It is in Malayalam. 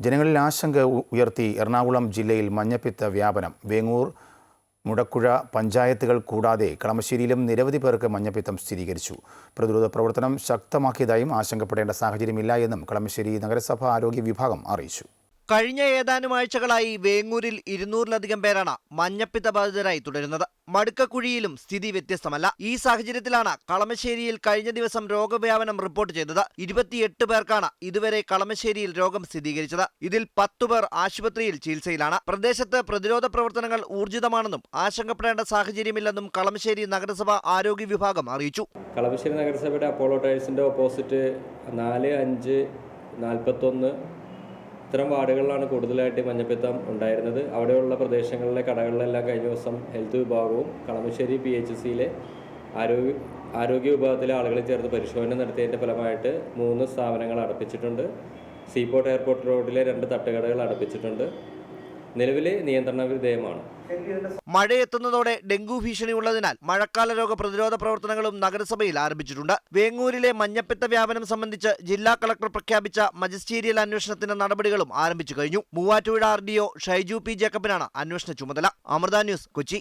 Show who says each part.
Speaker 1: ജനങ്ങളിൽ ആശങ്ക ഉയർത്തി എറണാകുളം ജില്ലയിൽ മഞ്ഞപ്പിത്ത വ്യാപനം. വേങ്ങൂർ മുടക്കുഴ പഞ്ചായത്തുകൾ കൂടാതെ കളമശ്ശേരിയിലും നിരവധി പേർക്ക് മഞ്ഞപ്പിത്തം സ്ഥിരീകരിച്ചു. പ്രതിരോധ പ്രവർത്തനം ശക്തമാക്കിയതായും ആശങ്കപ്പെടേണ്ട സാഹചര്യമില്ല എന്നും കളമശ്ശേരി നഗരസഭാ ആരോഗ്യ വിഭാഗം അറിയിച്ചു.
Speaker 2: കഴിഞ്ഞ ഏതാനും ആഴ്ചകളായി വേങ്ങൂരിൽ ഇരുന്നൂറിലധികം പേരാണ് മഞ്ഞപ്പിത്ത ബാധിതരായി തുടരുന്നത്. മടുക്കക്കുഴിയിലും സ്ഥിതി വ്യത്യസ്തമല്ല. ഈ സാഹചര്യത്തിലാണ് കളമശ്ശേരിയിൽ കഴിഞ്ഞ ദിവസം രോഗവ്യാപനം റിപ്പോർട്ട് ചെയ്തത്. ഇരുപത്തിയെട്ട് പേർക്കാണ് ഇതുവരെ കളമശ്ശേരിയിൽ രോഗം സ്ഥിരീകരിച്ചത്. ഇതിൽ പത്തു പേർ ആശുപത്രിയിൽ ചികിത്സയിലാണ്. പ്രദേശത്ത് പ്രതിരോധ പ്രവർത്തനങ്ങൾ ഊർജിതമാണെന്നും ആശങ്കപ്പെടേണ്ട സാഹചര്യമില്ലെന്നും കളമശ്ശേരി നഗരസഭ ആരോഗ്യ വിഭാഗം അറിയിച്ചു.
Speaker 3: കളമശ്ശേരി നഗരസഭയുടെ അപ്പോളോ ടൈൽസിന്റെ ഓപ്പോസിറ്റ് നാല് അഞ്ച് നാൽപ്പത്തൊന്ന് ഇത്തരം വാർഡുകളിലാണ് കൂടുതലായിട്ട് മഞ്ഞപ്പിത്തം ഉണ്ടായിരുന്നത്. അവിടെയുള്ള പ്രദേശങ്ങളിലെ കടകളിലെല്ലാം കഴിഞ്ഞ ദിവസം ഹെൽത്ത് വിഭാഗവും കളമശ്ശേരി പി എച്ച് സിയിലെ ആരോഗ്യ ആരോഗ്യ വിഭാഗത്തിലെ ആളുകളെ ചേർത്ത് പരിശോധന നടത്തിയതിന്റെ ഫലമായിട്ട് മൂന്ന് സ്ഥാപനങ്ങൾ അടപ്പിച്ചിട്ടുണ്ട്. സീപോർട്ട് എയർപോർട്ട് റോഡിലെ രണ്ട് തട്ടുകടകൾ അടപ്പിച്ചിട്ടുണ്ട്. നിലവിൽ നിയന്ത്രണ വിധേയമാണ്.
Speaker 2: മഴയെത്തുന്നതോടെ ഡെങ്കു ഭീഷണി ഉള്ളതിനാൽ മഴക്കാല രോഗ പ്രതിരോധ പ്രവർത്തനങ്ങളും നഗരസഭയിൽ ആരംഭിച്ചിട്ടുണ്ട്. വേങ്ങൂരിലെ മഞ്ഞപ്പിത്ത വ്യാപനം സംബന്ധിച്ച് ജില്ലാ കളക്ടർ പ്രഖ്യാപിച്ച മജിസ്റ്റീരിയൽ അന്വേഷണത്തിന്റെ നടപടികളും ആരംഭിച്ചു കഴിഞ്ഞു. Muvattupuzha R D Shaiju P ജേക്കബിനാണ് അന്വേഷണ ചുമതല. അമൃത ന്യൂസ് കൊച്ചി.